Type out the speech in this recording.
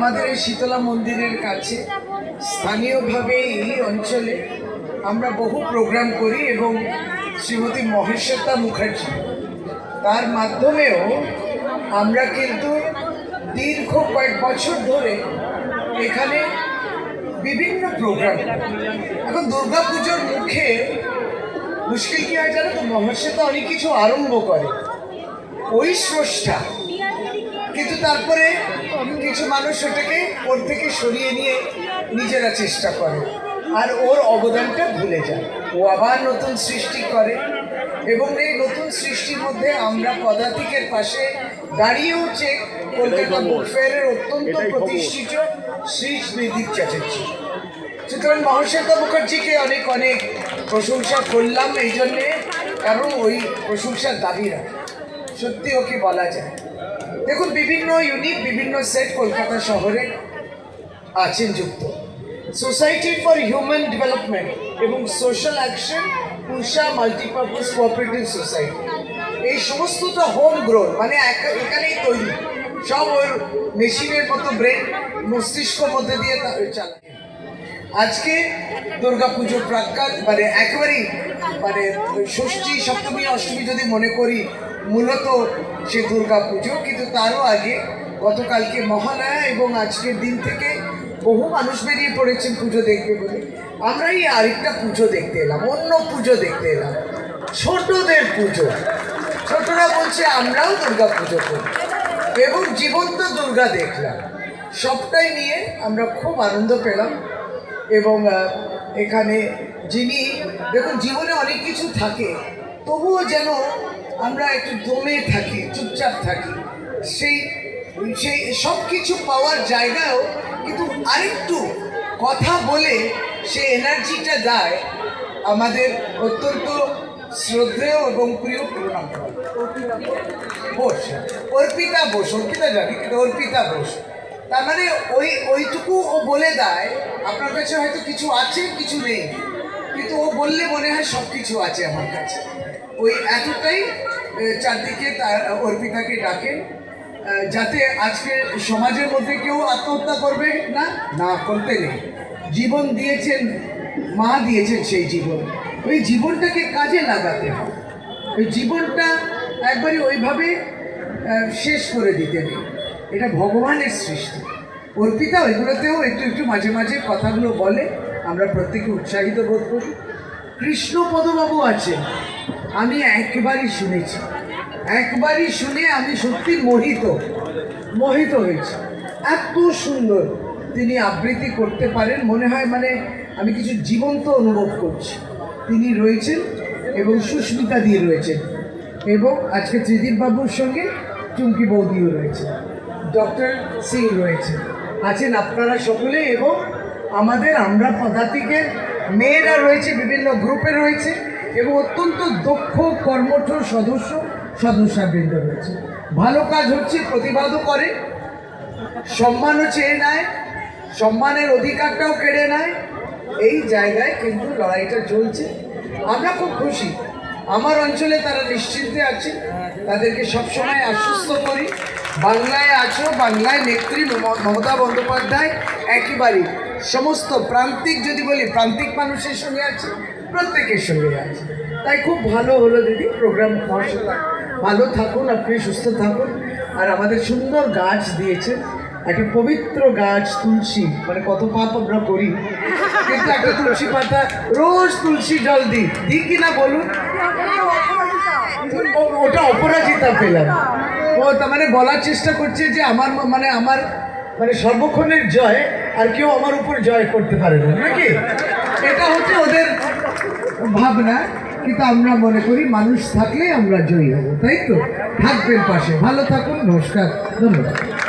আমাদের এই শীতলা মন্দিরের কাছে স্থানীয়ভাবে এই অঞ্চলে আমরা বহু প্রোগ্রাম করি এবং শ্রীমতী মহেশ্বতা মুখার্জি, তার মাধ্যমেও আমরা কিন্তু দীর্ঘ কয়েক বছর ধরে এখানে বিভিন্ন প্রোগ্রাম এখন দুর্গাপুজোর মুখে মুশকিল কি হয় জানো তো? মহেশ্বতা অনেক কিছু আরম্ভ করে। ওই স্রষ্টা কিন্তু তারপরে কিছু মানুষ ওটাকে ওর থেকে সরিয়ে নিয়ে নিজেরা চেষ্টা করে। আর ওর অবদানটা ভুলে যায়। ও আবার নতুন সৃষ্টি করে এবং এই নতুন সৃষ্টির মধ্যে আমরা পদাতিকের পাশে দাঁড়িয়েও চেক কলকাতা বুক ফেয়ারের অত্যন্ত প্রতিষ্ঠিত শ্রী শ্রীদীপ চ্যাটার্জি। সুতরাং মহাশ্বেতা মুখার্জিকে অনেক অনেক প্রশংসা করলাম এই জন্যে কারণ ওই প্রশংসার দাবি রাখে সত্যি ওকে বলা যায়। দেখুন, বিভিন্ন ইউনিট বিভিন্ন সেট কলকাতা শহরে আছেন যুক্ত। সোসাইটি ফর হিউম্যান ডেভেলপমেন্ট এবং social action Usha multipurpose cooperative society এই সমস্তটা হোম গ্রোন মানে এখানেই তৈরি। সব ওর মেশিনের মতো ব্রেন মস্তিষ্ক মধ্যে দিয়ে চালায়। আজকে দুর্গাপুজো প্রাক্কাল মানে একেবারেই মানে ষষ্ঠী, সপ্তমী, অষ্টমী যদি মনে করি মূলত সে দুর্গা পুজো, কিন্তু তারও আগে গতকালকে মহালয়া এবং আজকের দিন থেকে বহু মানুষ বেরিয়ে পড়েছেন পুজো দেখবে বলে। আমরা এই আরেকটা পুজো দেখতে এলাম, অন্য পুজো দেখতে এলাম। ছোটদের পুজো। ছোটরা বলছে, আমরাও দুর্গা পুজো করি। এবং জীবন্ত দুর্গা দেখলাম। সবটাই নিয়ে আমরা খুব আনন্দ পেলাম। এবং এখানে যিনি, দেখুন, জীবনে অনেক কিছু থাকে, তবুও যেন আমরা একটু দমে থাকি, চুপচাপ থাকি। সেই সেই সব কিছু পাওয়ার জায়গায়ও কিন্তু আরেকটু কথা বলে সে এনার্জিটা দেয় আমাদের অত্যন্ত শ্রদ্ধেয় এবং প্রিয় প্রণাম। বোস। অর্পিতা বোস, অর্পিতা জানি, কিন্তু অর্পিতা বোস। তার মানে ওই, ওইটুকু ও বলে দেয়। আপনার কাছে হয়তো কিছু আছে, কিছু নেই। কিন্তু ও বললে মনে হয় সব কিছু আছে আমার কাছে। ওই এতটাই চারদিকে তার অর্পিতাকে ডাকেন যাতে আজকে সমাজের মধ্যে কেউ আত্মহত্যা করবে না? না করতে নেই জীবন দিয়েছেন, মা দিয়েছেন সেই জীবন। ওই জীবনটাকে কাজে লাগাতে হবে। ওই জীবনটা একবারে ওইভাবে শেষ করে দিতে নেই এটা ভগবানের সৃষ্টি। অর্পিতা ওইগুলোতেও একটু একটু মাঝে মাঝে কথাগুলো বলে। আমরা প্রত্যেকে উৎসাহিত বোধ করি। কৃষ্ণপদবাবু আছেন আমি একবারই শুনেছি। একবারই শুনে আমি সত্যি মোহিত মোহিত হয়েছি। এত সুন্দর তিনি আবৃত্তি করতে পারেন। মনে হয় মানে আমি কিছু জীবন্ত অনুভব করছি। তিনি রয়েছেন এবং সুস্মিতা দিয়ে রয়েছেন এবং আজকে ত্রিদীপ বাবুর সঙ্গে চুমকি বৌদিও রয়েছে ডক্টর সিং রয়েছে আছেন আপনারা সকলে এবং আমাদের আমরা পদাতিকের মেয়েরা রয়েছে, বিভিন্ন গ্রুপে রয়েছে, এবং অত্যন্ত দক্ষ কর্মঠ সদস্য, সদস্যবৃন্দ রয়েছে। ভালো কাজ হচ্ছে, প্রতিবাদও করে, সম্মানও চেয়ে নেয়, সম্মানের অধিকারটাও কেড়ে নেয়। এই জায়গায় কিন্তু লড়াইটা চলছে। আমরা খুব খুশি। আমার অঞ্চলে তারা নিশ্চিন্তে আছে। তাদেরকে সবসময় আশ্বস্ত করি। বাংলায় আছো, বাংলায় নেত্রী মমতা বন্দ্যোপাধ্যায় একেবারেই। সমস্ত প্রান্তিক যদি বলি, প্রান্তিক মানুষের সঙ্গে আছে, প্রত্যেকের সঙ্গে আছে। তাই খুব ভালো হলো দিদি প্রোগ্রাম ভালো থাকুন, আপনি সুস্থ থাকুন। আর আমাদের সুন্দর গাছ দিয়েছেন, একটা পবিত্র গাছ তুলসী। মানে কত পাপ আমরা করি। কিন্তু একটা তুলসী পাতা, রোজ তুলসী জল দিই। দিই কিনা বলুন? ওটা অপরাজিতা পেলাম। ও তার মানে বলার চেষ্টা করছে যে আমার মানে আমার মানে সর্বক্ষণের জয় আর কেউ আমার উপর জয় করতে পারে না, নাকি? এটা হচ্ছে ওদের ভাবনা। কিন্তু আমরা মনে করি মানুষ থাকলে আমরা জয়ী হব, তাই তো? থাকবেন পাশে। ভালো থাকুন, নমস্কার, ধন্যবাদ।